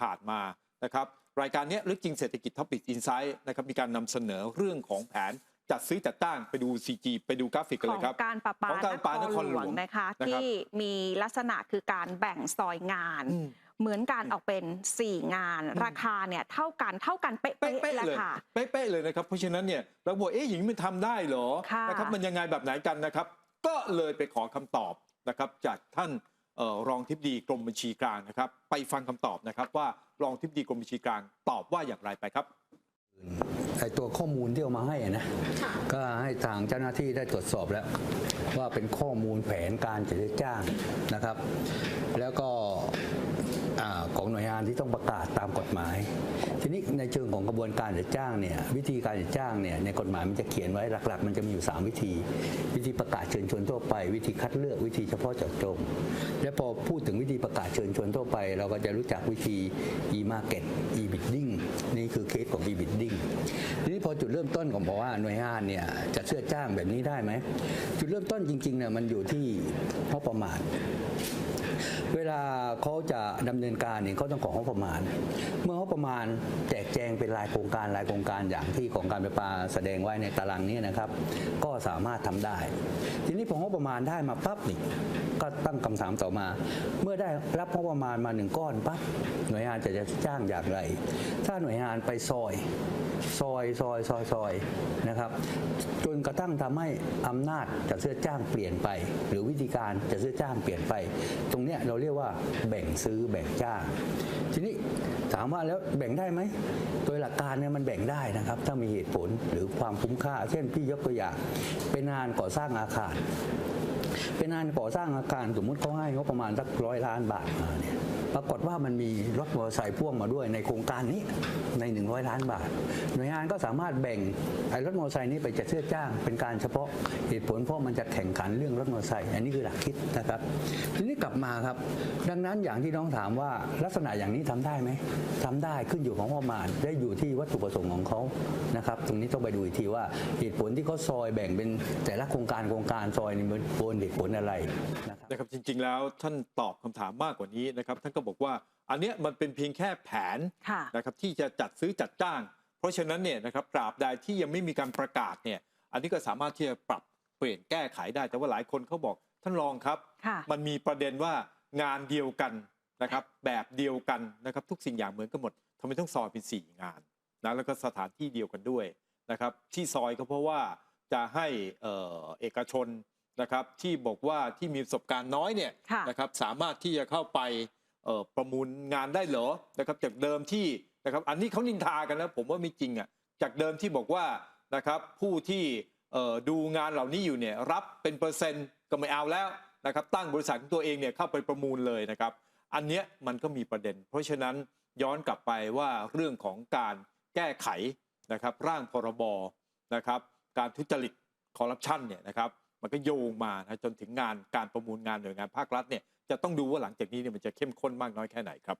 ผ่านมานะครับรายการเนี้ยลึกจริงเศรษฐกิจท็อปิกอินไซด์นะครับมีการนำเสนอเรื่องของแผนจัดซื้อจัดตั้งไปดู CG ไปดูกราฟิกกันขเลองยครับการประปาของการประปานนคครรหหลลววงงนะคะนะครับที่มีลักษณะคือการแบ่งซอยงานอืมเหมือนการออกเป็น 4 งาน ราคาเนี่ยเท่ากันเท่ากันเป๊ะเป๊ะๆๆแล้วเลยค่ะเป๊ะๆเลยนะครับ เพราะฉะนั้นเนี่ยเราบอกเอ๊ะอย่างนี้มันทำได้เหรอค่ะนะครับมันยังไงแบบไหนกันนะครับ ก็เลยไปขอคำตอบนะครับจากท่านเอ่อ รองทิบดีกรมบัญชีกลางนะครับ ไปฟังคำตอบนะครับว่ารองทิบดีกรมบัญชีกลางตอบว่าอย่างไรไปครับไอตัวข้อมูลที่เอามาให้อะนะก็ให้ทางเจ้าหน้าที่ได้ตรวจสอบแล้ว ว่าเป็นข้อมูลแผนการจัดซื้อจ้างนะครับ แล้วก็ อของหน่วยงานที่ต้องประกาศตามกฎหมาย ทีนี้ในเชิงของกระบวนการจัดจ้างเนี่ยวิธีการจัดจ้างเนี่ยในกฎหมายมันจะเขียนไว้หลัก ๆ มันจะมีอยู่ 3 วิธี วิธีประกาศเชิญชวนทั่วไป วิธีคัดเลือกวิธีเฉพาะเจาะจง และพอพูดถึงวิธีประกาศเชิญชวนทั่วไป เราก็จะรู้จักวิธี e-market e-bidding นี่คือเคสของ e-bidding ทีนี้พอจุดเริ่มต้นของบอกว่าหน่วยงานเนี่ยจะเชื่อจ้างแบบนี้ได้ไหมจุดเริ่มต้นจริงๆเนี่ยมันอยู่ที่งบประมาณเวลาเขาจะดำเนินการเนี่ยเขาต้องของงบประมาณ เมื่องบประมาณแจกแจงเป็นรายโครงการรายโครงการอย่างที่ของการไฟฟ้าแสดงไว้ในตารางนี้นะครับ ก็สามารถทำได้ ทีนี้พองบประมาณได้มาปั๊บนี่ก็ตั้งคำถามต่อมา เมื่อได้รับงบประมาณมาหนึ่งก้อนปั๊บหน่วยงานจะจะจ้างอย่างไร ถ้าหน่วยงานไปซอยซอยซอยซอยซอยนะครับ จนกระทั่งทำให้อำนาจจัดซื้อจ้างเปลี่ยนไป หรือวิธีการจัดซื้อจ้างเปลี่ยนไป ตรงเนี้ยเราเรียกว่าแบ่งซื้อแบ่งจ้าง ทีนี้ถามว่าแล้วแบ่งได้ไหม โดยหลักการเนี่ยมันแบ่งได้นะครับ ถ้ามีเหตุผลหรือความคุ้มค่า เช่นพี่ยกตัวอย่างเป็นงานก่อสร้างอาคาร เป็นงานก่อสร้างอาคารสมมุติเขาให้งบประมาณสักร้อยล้านบาทมาเนี่ยปรากฏว่ามันมีรถมอเตอร์ไซค์พ่วงมาด้วยในโครงการนี้ใน 100 ล้านบาท หน่วยงานก็สามารถแบ่งไอ้รถมอเตอร์ไซค์นี้ไปจัดซื้อจ้างเป็นการเฉพาะเหตุผลเพราะมันจะแข่งขันเรื่องรถมอเตอร์ไซค์อันนี้คือหลักคิดนะครับ ทีนี้กลับมาครับ ดังนั้นอย่างที่น้องถามว่าลักษณะอย่างนี้ทำได้ไหมทำได้ขึ้นอยู่ของงบประมาณได้อยู่ที่วัตถุประสงค์ของเขานะครับตรงนี้ต้องไปดูอีกทีว่าเหตุผลที่เขาซอยแบ่งเป็นแต่ละโครงการโครงการซอยนี่มันบนเหตุผลอะไรนะครับนะครับจริง ๆ แล้วท่านตอบคำถามมากกว่านี้นะครับท่านก็บอกว่าอันเนี้ยมันเป็นเพียงแค่แผนค่ะนะครับที่จะจัดซื้อจัดจ้าง เพราะฉะนั้นเนี่ยนะครับตราบใดที่ยังไม่มีการประกาศเนี่ยอันนี้ก็สามารถที่จะปรับเปลี่ยนแก้ไขได้ แต่ว่าหลายคนเขาบอกท่านรองครับค่ะมันมีประเด็นว่างานเดียวกันนะครับแบบเดียวกันนะครับทุกสิ่งอย่างเหมือนกันหมดทำไมต้องซอยเป็นสี่งานนะแล้วก็สถานที่เดียวกันด้วยนะครับที่ซอยก็เพราะว่าจะให้เอ่อเอกชน นะครับที่บอกว่าที่มีประสบการณ์น้อยเนี่ยค่ะนะครับสามารถที่จะเข้าไปเอ่อประมูลงานได้เหรอนะครับจากเดิมที่นะครับอันนี้เขานินทากันนะผมว่าไม่จริงอะจากเดิมที่บอกว่านะครับผู้ที่เอ่อดูงานเหล่านี้อยู่เนี่ยรับเป็นเปอร์เซ็นต์ก็ไม่เอาแล้วนะครับตั้งบริษัทของตัวเองเนี่ยเข้าไปประมูลเลยนะครับ อันเนี้ยมันก็มีประเด็น เพราะฉะนั้นย้อนกลับไปว่าเรื่องของการแก้ไขนะครับร่างพรบนะครับการทุจริตคอร์รัปชันเนี่ยนะครับ มันก็โยงมานะจนถึงงานการประมูลงานหน่วยงานภาครัฐเนี่ยจะต้องดูว่าหลังจากนี้เนี่ยมันจะเข้มข้นมากน้อยแค่ไหนครับ